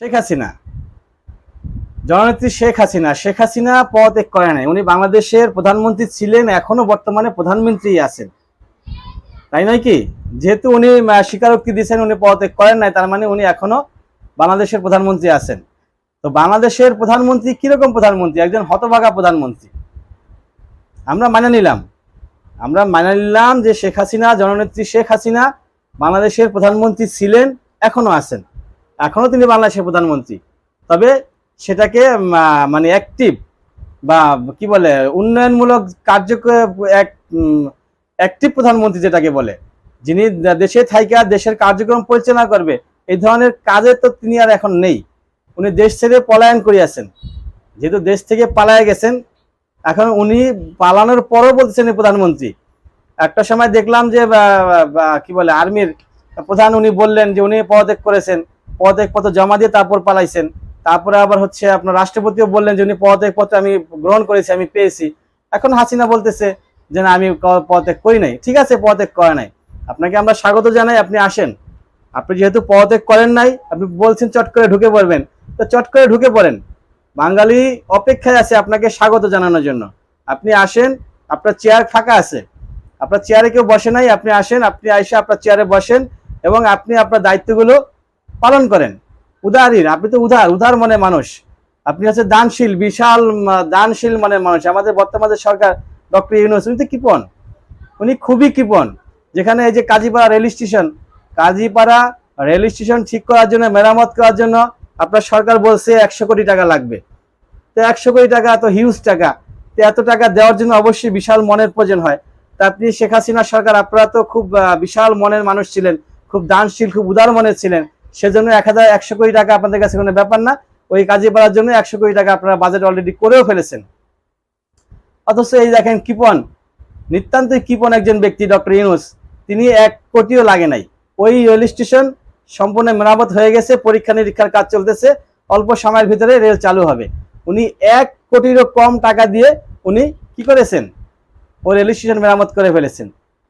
শেখ হাসিনা। জননেত্রী শেখ হাসিনা। শেখ হাসিনা পদত্যাগ করে নাই। উনি বাংলাদেশের প্রধানমন্ত্রী ছিলেন, এখনও বর্তমানে প্রধানমন্ত্রী আছেন। তাই নয় কি? যেহেতু উনি স্বীকারোক্তি দিয়েছেন, উনি পদত্যাগ করেন নাই, তার মানে উনি এখনও বাংলাদেশের প্রধানমন্ত্রী আছেন। তো বাংলাদেশের প্রধানমন্ত্রী কীরকম প্রধানমন্ত্রী? একজন হতভাগা প্রধানমন্ত্রী। আমরা মানে নিলাম। আমরা মানে নিলাম যে শেখ হাসিনা, জননেত্রী শেখ হাসিনা বাংলাদেশের প্রধানমন্ত্রী ছিলেন, এখনও আছেন। এখনও তিনি বাংলাদেশের প্রধানমন্ত্রী। তবে সেটাকে মানে অ্যাক্টিভ বা কি বলে, উন্নয়নমূলক কার্যক্রম এক অ্যাক্টিভ প্রধানমন্ত্রী যেটাকে বলে, যিনি দেশে থাইকা, দেশের কার্যক্রম পরিচালনা করবে, এই ধরনের কাজে তো তিনি আর এখন নেই। উনি দেশ ছেড়ে পলায়ন করিয়াছেন যেহেতু দেশ থেকে পালায় গেছেন, এখন উনি পালানোর পরও বলতেছেন প্রধানমন্ত্রী। একটা সময় দেখলাম যে কি বলে, আর্মির প্রধান উনি বললেন যে, উনি পদত্যাগ করেছেন। পদত্যাগ পত্র জমা দিয়ে তারপর পালাইছেন। তারপরে আবার হচ্ছে আপনার রাষ্ট্রপতিও বললেন যে, উনি পদত্যাগ পত্র আমি গ্রহণ করেছি, আমি পেয়েছি। এখন হাসিনা বলতেছে যে, না, আমি পদত্যাগ করি নাই। ঠিক আছে, পদত্যাগ করে নাই। আপনাকে আমরা স্বাগত জানাই, আপনি আসেন। আপনি যেহেতু পদত্যাগ করেন নাই, আপনি বলছেন চট করে ঢুকে পড়বেন। তো চট করে ঢুকে পড়েন। বাঙালি অপেক্ষায় আছে আপনাকে স্বাগত জানানোর জন্য। আপনি আসেন, আপনার চেয়ার ফাঁকা আছে। আপনার চেয়ারে কেউ বসে নাই, আপনি আসেন, আপনি এসে আপনার চেয়ারে বসেন এবং আপনি আপনার দায়িত্বগুলো পালন করেন। উদারীর আপনি তো উদার উদার মনে মানুষ। আপনি হচ্ছে দানশীল, বিশাল দানশীল মনের মানুষ। আমাদের বর্তমানে সরকার, ডক্টর ইউনুস, উনি তো কৃপন উনি খুবই কৃপন যেখানে এই যে Kazipara rail station, Kazipara rail station ঠিক করার জন্য, মেরামত করার জন্য আপনার সরকার বলছে একশো কোটি টাকা লাগবে। তো একশো কোটি টাকা তো হিউজ টাকা। তো এত টাকা দেওয়ার জন্য অবশ্যই বিশাল মনের প্রয়োজন হয়। তা আপনি শেখ হাসিনা সরকার, আপনারা তো খুব বিশাল মনের মানুষ ছিলেন, খুব দানশীল, খুব উদার মনের ছিলেন। সেজন্য এক হাজার একশো কোটি টাকা আপনাদের কাছে কোনো ব্যাপার না। ওই কাজে পাওয়ার জন্য একশো কোটি টাকা আপনারা বাজেট অলরেডি করেও ফেলেছেন। অথচ এই দেখেন কিপন। নিতান্তই কিপন একজন ব্যক্তি, ডক্টর ইউনুস। তিনি এক কোটিও লাগে নাই। ওই রেল স্টেশন সম্পূর্ণ মেরামত হয়ে গেছে, পরীক্ষা নিরীক্ষার কাজ চলতেছে। অল্প সময়ের ভিতরে রেল চালু হবে। উনি এক কোটিরও কম টাকা দিয়ে উনি কি করেছেন? ও রেল স্টেশন মেরামত করে ফেলেছেন।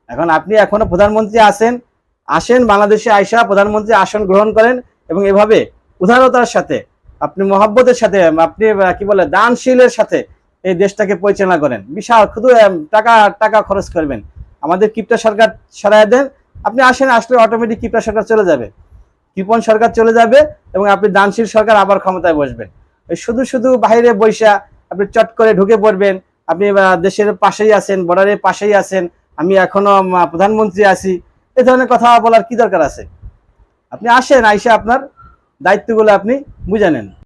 এখন আপনি এখনও প্রধানমন্ত্রী আছেন আসেন বাংলাদেশে আয়সা প্রধানমন্ত্রী আসন গ্রহণ করেন এবং এভাবে উদারতার সাথে, আপনি মহাব্বতের সাথে, আপনি কি বলে, দানশীলের সাথে এই দেশটাকে পরিচালনা করেন। বিশাল শুধু টাকা টাকা খরচ করবেন। আমাদের কিপটা সরকার সরাই দেন। আপনি আসেন, আসলে অটোমেটিক কিপটা সরকার চলে যাবে। কৃপন সরকার চলে যাবে এবং আপনি দানশীল সরকার আবার ক্ষমতায় বসবেন। শুধু শুধু বাইরে বৈশা আপনি চট করে ঢুকে পড়বেন। আপনি দেশের পাশেই আছেন বর্ডারের পাশেই আছেন। আমি এখনও প্রধানমন্ত্রী আছি। এ ধরনের কথা বলার কি দরকার আছে? আপনি আসেন, আইসে আপনার দায়িত্বগুলো আপনি বুঝে নেন।